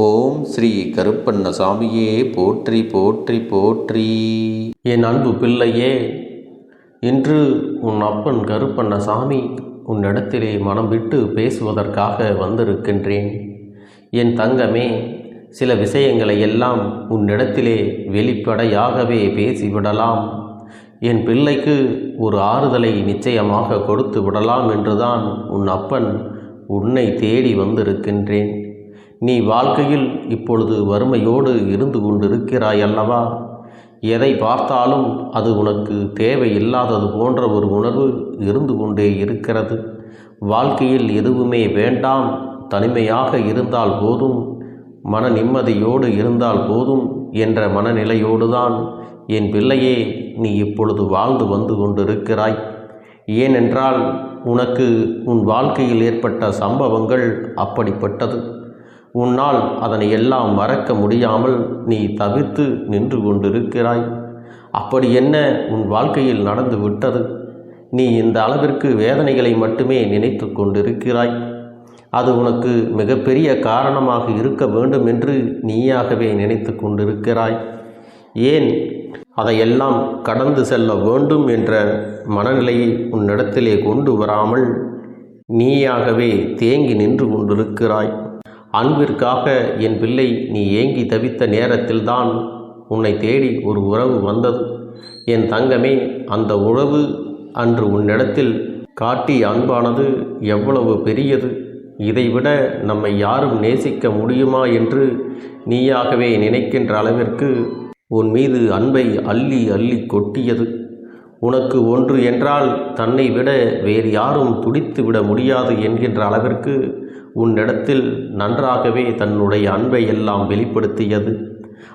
ஓம் ஸ்ரீ கருப்பண்ண சாமியே போற்றி போற்றி போற்றி. என் அன்பு பிள்ளையே இன்று உன் அப்பன் கருப்பண்ணசாமி உன்னிடத்திலே மனம் விட்டு பேசுவதற்காக வந்திருக்கின்றேன். என் தங்கமே சில விஷயங்களை எல்லாம் உன்னிடத்திலே வெளிப்படையாகவே பேசிவிடலாம். என் பிள்ளைக்கு ஒரு ஆறுதலை நிச்சயமாக கொடுத்து விடலாம் என்றுதான் உன் அப்பன் உன்னை தேடி வந்திருக்கின்றேன். நீ வாழ்க்கையில் இப்பொழுது வறுமையோடு இருந்து கொண்டிருக்கிறாய் அல்லவா? எதை பார்த்தாலும் அது உனக்கு தேவையில்லாதது போன்ற ஒரு உணர்வு இருந்து கொண்டே இருக்கிறது. வாழ்க்கையில் எதுவுமே வேண்டாம். தனிமையாக இருந்தால் போதும். மன நிம்மதியோடு இருந்தால் போதும் என்ற மனநிலையோடு தான் என் பிள்ளையே நீ இப்பொழுது வாழ்ந்து வந்து கொண்டிருக்கிறாய். ஏனென்றால் உனக்கு உன் வாழ்க்கையில் ஏற்பட்ட சம்பவங்கள் அப்படிப்பட்டது. உன்னால் அதனை எல்லாம் மறக்க முடியாமல் நீ தவிர்த்து நின்று கொண்டிருக்கிறாய். அப்படி என்ன உன் வாழ்க்கையில் நடந்து விட்டது? நீ இந்த அளவிற்கு வேதனைகளை மட்டுமே நினைத்து கொண்டிருக்கிறாய். அது உனக்கு மிகப்பெரிய காரணமாக இருக்க வேண்டும் என்று நீயாகவே நினைத்து கொண்டிருக்கிறாய். ஏன் அதையெல்லாம் கடந்து செல்ல வேண்டும் என்ற மனநிலையை உன்னிடத்திலே கொண்டு வராமல் நீயாகவே தேங்கி நின்று கொண்டிருக்கிறாய். அன்பிற்காக என் பிள்ளை நீ ஏங்கி தவித்த நேரத்தில்தான் உன்னை தேடி ஒரு உறவு வந்தது. என் தங்கமே அந்த உறவு அன்று உன்னிடத்தில் காட்டிய அன்பானது எவ்வளவு பெரியது. இதைவிட நம்மை யாரும் நேசிக்க முடியுமா என்று நீயாகவே நினைக்கின்ற அளவிற்கு உன் மீது அன்பை அள்ளி அள்ளி கொட்டியது. உனக்கு ஒன்று என்றால் தன்னை விட வேறு யாரும் துடித்து விட முடியாது என்கின்ற அளவிற்கு உன்னிடத்தில் நன்றாகவே தன்னுடைய அன்பை எல்லாம் வெளிப்படுத்தியது.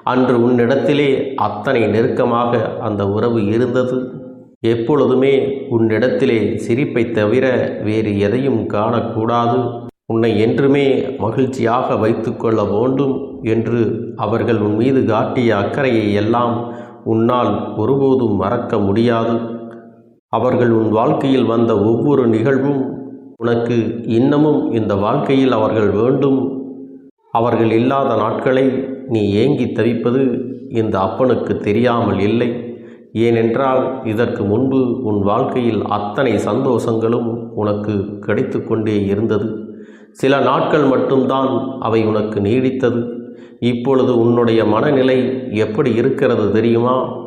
அன்று உன்னிடத்திலே அத்தனை நெருக்கமாக அந்த உறவு இருந்தது. எப்பொழுதுமே உன்னிடத்திலே சிரிப்பை தவிர வேறு எதையும் காணக்கூடாது. உன்னை என்றுமே மகிழ்ச்சியாக வைத்துக்கொள்ள வேண்டும் என்று அவர்கள் உன் மீது காட்டிய அக்கறையை எல்லாம் உன்னால் ஒருபோதும் மறக்க முடியாது. அவர்கள் உன் வாழ்க்கையில் வந்த ஒவ்வொரு நிகழ்வும் உனக்கு இன்னமும் இந்த வாழ்க்கையில் அவர்கள் வேண்டும். அவர்கள் இல்லாத நாட்களை நீ ஏங்கி தவிப்பது இந்த அப்பனுக்கு தெரியாமல் இல்லை. ஏனென்றால் இதற்கு முன்பு உன் வாழ்க்கையில் அத்தனை சந்தோஷங்களும் உனக்கு கிடைத்து கொண்டே இருந்தது. சில நாட்கள் மட்டும்தான் அவை உனக்கு நீடித்தது. இப்பொழுது உன்னுடைய மனநிலை எப்படி இருக்கிறது தெரியுமா?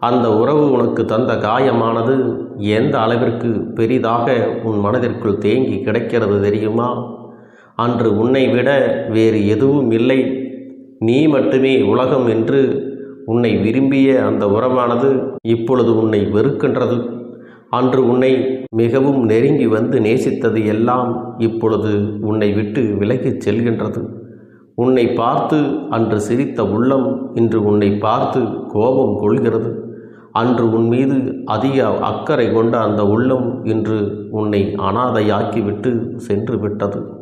அந்த உறவு உனக்கு தந்த காயமானது எந்த அளவிற்கு பெரிதாக உன் மனதிற்குள் தேங்கி கிடைக்கிறது தெரியுமா? அன்று உன்னை விட வேறு எதுவும் இல்லை. நீ மட்டுமே உலகம் என்று உன்னை விரும்பிய அந்த உறவானது இப்பொழுது உன்னை வெறுக்கின்றது. அன்று உன்னை மிகவும் நெருங்கி வந்து நேசித்தது எல்லாம் இப்பொழுது உன்னை விட்டு விலகிச் செல்கின்றது. உன்னை பார்த்து அன்று சிரித்த உள்ளம் இன்று உன்னை பார்த்து கோபம் கொள்கிறது. அன்று உன் மீது அதிக அக்கறை கொண்ட அந்த உள்ளம் இன்று உன்னை அனாதையாக்கிவிட்டு சென்று விட்டது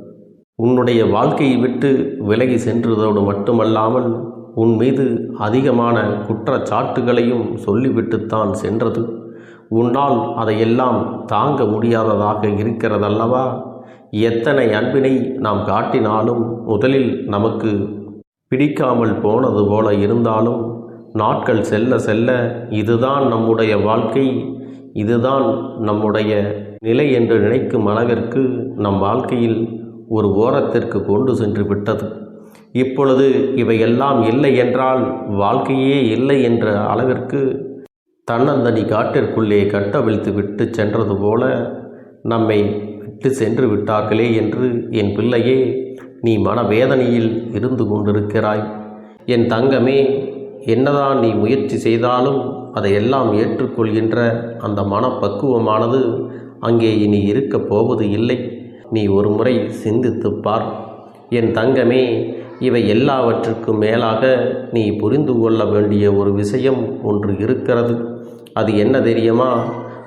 உன்னுடைய வாழ்க்கையை விட்டு விலகி சென்றதோடு மட்டுமல்லாமல் உன் மீது அதிகமான குற்றச்சாட்டுகளையும் சொல்லிவிட்டுத்தான் சென்றது. உன்னால் அதையெல்லாம் தாங்க முடியாததாக இருக்கிறதல்லவா? எத்தனை அன்பினை நாம் காட்டினாலும் முதலில் நமக்கு பிடிக்காமல் போனது போல இருந்தாலும் நாட்கள் செல்ல செல்ல இதுதான் நம்முடைய வாழ்க்கை இதுதான் நம்முடைய நிலை என்று நினைக்கும் அளவிற்கு நம் வாழ்க்கையில் ஒரு ஓரத்திற்கு கொண்டு சென்று விட்டது. இப்பொழுது இவையெல்லாம் இல்லை என்றால் வாழ்க்கையே இல்லை என்ற அளவிற்கு தன்னந்தனி காட்டிற்குள்ளே கட்டவிழ்த்து விட்டு சென்றது போல நம்மை விட்டு சென்று விட்டார்களே என்று என் பிள்ளையே நீ மனவேதனையில் இருந்து கொண்டிருக்கிறாய். என் தங்கமே என்னதான் நீ முயற்சி செய்தாலும் அதையெல்லாம் ஏற்றுக்கொள்கின்ற அந்த மனப்பக்குவமானது அங்கே இனி இருக்கப் போவது இல்லை. நீ ஒரு முறை சிந்தித்துப் பார். என் தங்கமே இவை எல்லாவற்றுக்கும் மேலாக நீ புரிந்து கொள்ள வேண்டிய ஒரு விஷயம் ஒன்று இருக்கிறது. அது என்ன தெரியுமா?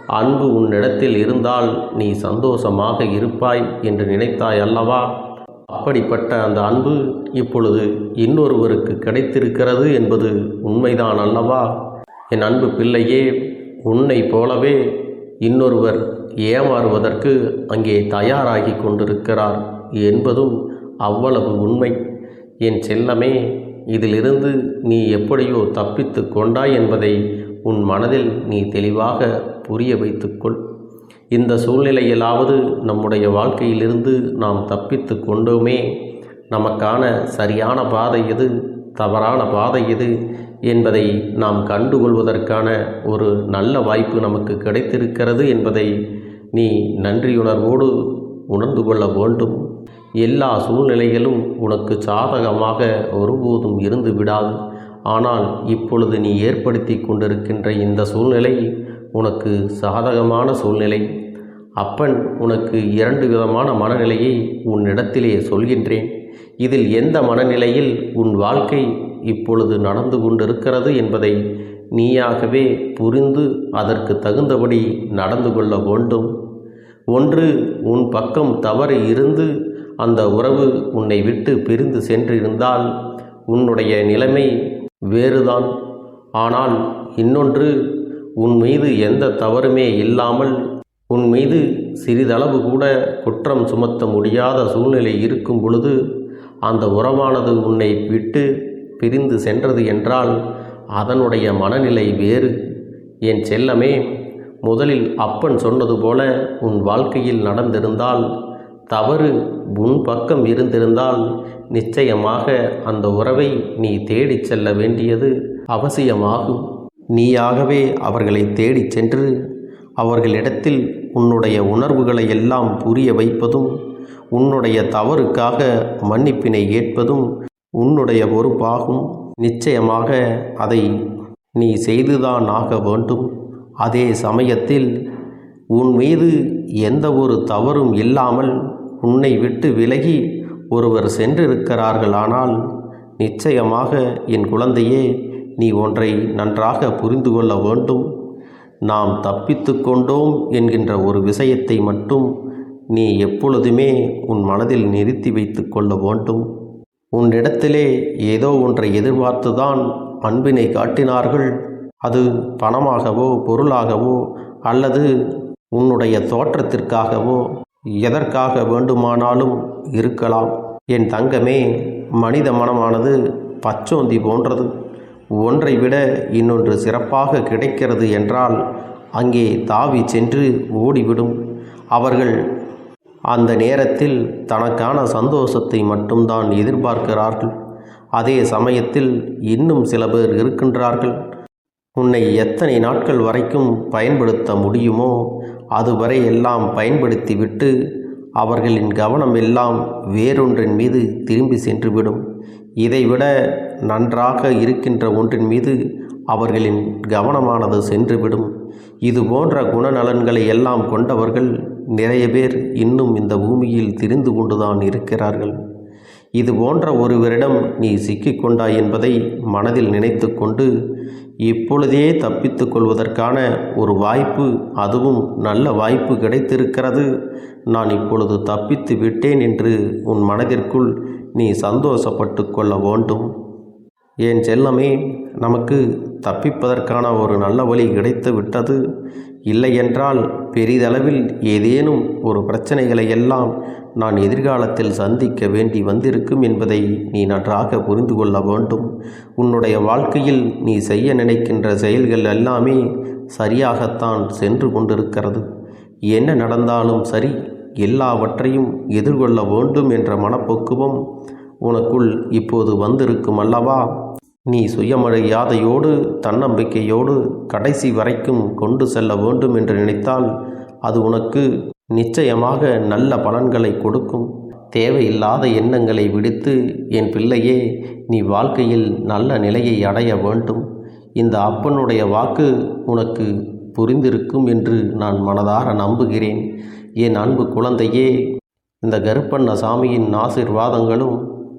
அன்பு உன்னிடத்தில் இருந்தால் நீ சந்தோஷமாக இருப்பாய் என்று நினைத்தாய் அல்லவா? அப்படிப்பட்ட அந்த அன்பு இப்பொழுது இன்னொருவருக்கு கிடைத்திருக்கிறது என்பது உண்மைதான் அல்லவா? என் அன்பு பிள்ளையே உன்னை போலவே இன்னொருவர் ஏமாறுவதற்கு அங்கே தயாராகி கொண்டிருக்கிறார் என்பதும் அவ்வளவு உண்மை. என் செல்லமே இதிலிருந்து நீ எப்படியோ தப்பித்து கொண்டாய் என்பதை உன் மனதில் நீ தெளிவாக புரிய வைத்துக்கொள் இந்த சூழ்நிலையிலாவது நம்முடைய வாழ்க்கையிலிருந்து நாம் தப்பித்து கொண்டோமே. நமக்கான சரியான பாதை எது? தவறான பாதை எது? என்பதை நாம் கண்டுகொள்வதற்கான ஒரு நல்ல வாய்ப்பு நமக்கு கிடைத்திருக்கிறது என்பதை நீ நன்றியுணர்வோடு உணர்ந்து கொள்ள வேண்டும். எல்லா சூழ்நிலைகளும் உனக்கு சாதகமாக ஒருபோதும் இருந்து விடாது. ஆனால் இப்பொழுது நீ ஏற்படுத்தி கொண்டிருக்கின்ற இந்த சூழ்நிலை உனக்கு சாதகமான சூழ்நிலை. அப்பன் உனக்கு இரண்டு விதமான மனநிலையை உன்னிடத்திலே சொல்கின்றேன். இதில் எந்த மனநிலையில் உன் வாழ்க்கை இப்பொழுது நடந்து கொண்டிருக்கிறது என்பதை நீயாகவே புரிந்து அதற்கு தகுந்தபடி நடந்து கொள்ள வேண்டும். ஒன்று உன் பக்கம் தவறு இருந்து அந்த உறவு உன்னை விட்டு பிரிந்து சென்றிருந்தால் உன்னுடைய நிலைமை வேறுதான். ஆனால் இன்னொன்று உன் மீது எந்த தவறுமே இல்லாமல் உன் மீது சிறிதளவு கூட குற்றம் சுமத்த முடியாத சூழ்நிலை இருக்கும் பொழுது அந்த உறவானது உன்னை விட்டு பிரிந்து சென்றது என்றால் அதனுடைய மனநிலை வேறு. என் செல்லமே முதலில் அப்பன் சொன்னது போல உன் வாழ்க்கையில் நடந்திருந்தால் தவறு உன் பக்கம் இருந்திருந்தால் நிச்சயமாக அந்த உறவை நீ தேடிச் செல்ல வேண்டியது அவசியமாகும். நீயாகவே அவர்களை தேடிச் சென்று அவர்களிடத்தில் உன்னுடைய உணர்வுகளை எல்லாம் புரிய வைப்பதும் உன்னுடைய தவறுக்காக மன்னிப்பினை ஏற்பதும் உன்னுடைய பொறுப்பாகும். நிச்சயமாக அதை நீ செய்துதான் ஆக வேண்டும். அதே சமயத்தில் உன் மீது எந்த ஒரு தவறும் இல்லாமல் உன்னை விட்டு விலகி ஒருவர் சென்றிருக்கிறார்களானால் நிச்சயமாக என் குழந்தையே நீ ஒன்றை நன்றாக புரிந்து கொள்ள வேண்டும். நாம் தப்பித்து கொண்டோம் என்கின்ற ஒரு விஷயத்தை மட்டும் நீ எப்பொழுதுமே உன் மனதில் நிறுத்தி வைத்து கொள்ள வேண்டும். உன்னிடத்திலே ஏதோ ஒன்றை எதிர்பார்த்துதான் அன்பினை காட்டினார்கள். அது பணமாகவோ பொருளாகவோ அல்லது உன்னுடைய தோற்றத்திற்காகவோ எதற்காக வேண்டுமானாலும் இருக்கலாம். என் தங்கமே மனித மனமானது பச்சோந்தி போன்றது. ஒன்றை விட இன்னொன்று சிறப்பாக கிடைக்கிறது என்றால் அங்கே தாவி சென்று ஓடிவிடும். அவர்கள் அந்த நேரத்தில் தனக்கான சந்தோஷத்தை மட்டும்தான் எதிர்பார்க்கிறார்கள். அதே சமயத்தில் இன்னும் சில பேர் இருக்கின்றார்கள். உன்னை எத்தனை நாட்கள் வரைக்கும் பயன்படுத்த முடியுமோ அதுவரை எல்லாம் பயன்படுத்திவிட்டு அவர்களின் கவனம் எல்லாம் வேறொன்றின் மீது திரும்பி சென்றுவிடும். இதைவிட நன்றாக இருக்கின்ற ஒன்றின் மீது அவர்களின் கவனமானது சென்றுவிடும். இது போன்ற குணநலன்களை எல்லாம் கொண்டவர்கள் நிறைய பேர் இன்னும் இந்த பூமியில் திரிந்து கொண்டுதான் இருக்கிறார்கள். இது போன்ற ஒருவரிடம் நீ சிக்கிக்கொண்டாய் என்பதை மனதில் நினைத்து கொண்டு இப்பொழுதே தப்பித்து கொள்வதற்கான ஒரு வாய்ப்பு அதுவும் நல்ல வாய்ப்பு கிடைத்திருக்கிறது. நான் இப்பொழுது தப்பித்து விட்டேன் என்று உன் மனதிற்குள் நீ சந்தோஷப்பட்டு கொள்ள வேண்டும். என் செல்லமே நமக்கு தப்பிப்பதற்கான ஒரு நல்ல வழி கிடைத்து விட்டது. இல்லையென்றால் பெரிதளவில் ஏதேனும் ஒரு பிரச்சனைகளை எல்லாம் நான் எதிர்காலத்தில் சந்திக்க வேண்டி வந்திருக்கும் என்பதை நீ நன்றாக புரிந்து கொள்ள வேண்டும். உன்னுடைய வாழ்க்கையில் நீ செய்ய நினைக்கின்ற செயல்கள் எல்லாமே சரியாகத்தான் சென்று கொண்டிருக்கிறது. என்ன நடந்தாலும் சரி எல்லாவற்றையும் எதிர்கொள்ள வேண்டும் என்ற மனப்பக்குவம் உனக்குள் இப்போது வந்திருக்கும் அல்லவா? நீ சுயமரியாதையோடு தன்னம்பிக்கையோடு கடைசி வரைக்கும் கொண்டு செல்ல வேண்டும் என்று நினைத்தால் அது உனக்கு நிச்சயமாக நல்ல பலன்களை கொடுக்கும். தேவையில்லாத எண்ணங்களை விடுத்து என் பிள்ளையே நீ வாழ்க்கையில் நல்ல நிலையை அடைய வேண்டும். இந்த அப்பனுடைய வாக்கு உனக்கு புரிந்திருக்கும் என்று நான் மனதார நம்புகிறேன். என் அன்பு குழந்தையே இந்த கருப்பண்ண சாமியின் ஆசிர்வாதங்களும்